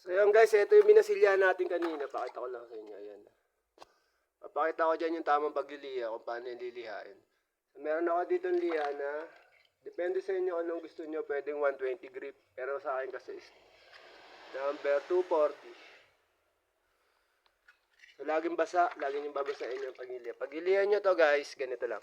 So yun guys, ito yung minasilya natin kanina. Pakita ko lang sa inyo. Ayan. Papakita ko dyan yung tamang pagliliha kung paano yung lilihain. Meron ako dito liha na depende sa inyo anong gusto nyo. Pwedeng 120 grip. Pero sa akin kasi number 240. So laging basa, laging yung babasain yung pagiliha. Pagilihan nyo to guys, ganito lang.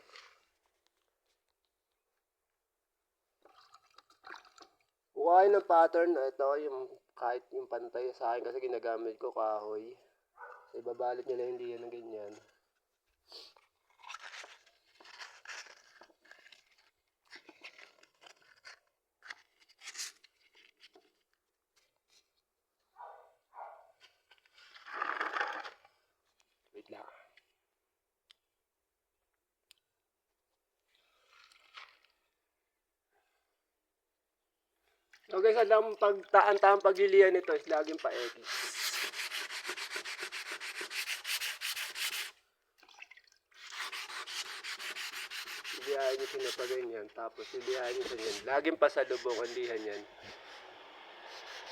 Kuha kayo ng pattern na ito, yung kahit yung pantay sa akin kasi ginagamit ko kahoy. So, ibabalot nyo lang hindi yan ng ganyan. Wait lang. So guys, alam pag taan-taan paglilihan nito is laging pa X. Ilihain nyo siya pa ganyan. Tapos ilihain nyo siya ganyan. Laging pasalubong ang lihan yan.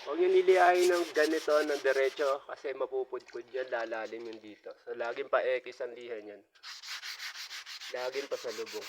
Huwag nyo nilihain ng ganito, ng derecho, kasi mapupudpud yan, lalalim yung dito. So laging pa X ang lihan yan. Laging pasalubong.